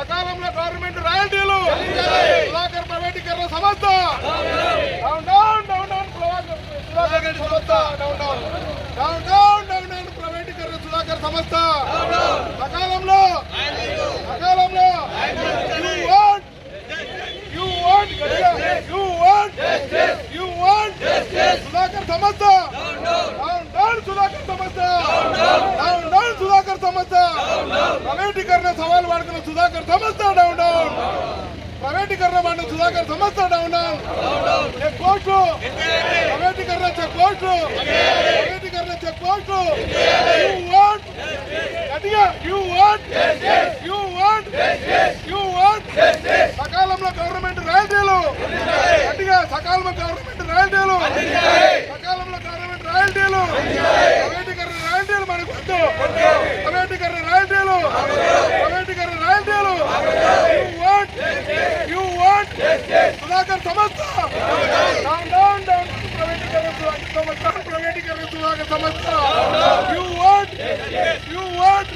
సకాలంలో గవర్నమెంట్ రాయల్టీలు. సుధాకర్ ప్రైవేటీకరణ సంస్థ. Down down down down Sudhakar సంస్థ. Down down down down down down ప్రైవేటీకరణ సుధాకర్ సంస్థ. సకాలంలో సకాలంలో సుధాకర్ సంస్థ. డౌన్ డౌన్ సుధాకర్ సంస్థ. డౌన్ డౌన్ సుధాకర్ సంస్థ. ప్రైవేటీకరణ సవాల్ వాడుకున్న సుధాకర్ సంస్థ డౌన్ డౌన్ ప్రైవేటీకరణ వాడిన సుధాకర్ సంస్థ డౌన్ డౌన్ చెక్ పోస్టు. ప్రైవేటీకరణ చెక్ పోస్టు. ప్రైవేటీకరణ చెక్ పోస్టు. యూ వాంట్ గట్టిగా you want you want you want సకాలంలో గవర్నమెంట్ రాయల్టీలు గట్టిగా సకాలంలో గవర్నమెంట్ రాయల్టీలు సకాలంలో గవర్నమెంట్ రాయల్టీలు ప్రైవేటీకరణ రాయల్టీలు మనకు వద్దు. ప్రైవేటీకరణ రాయల్టీలు ప్రైవేటీకరణ రాయల్టీలు you want you want Sudhakar సంస్థ డౌన్ డౌన్ సంస్థ ప్రైవేటీకరణ సంస్థ యు వాట్ యు వాట్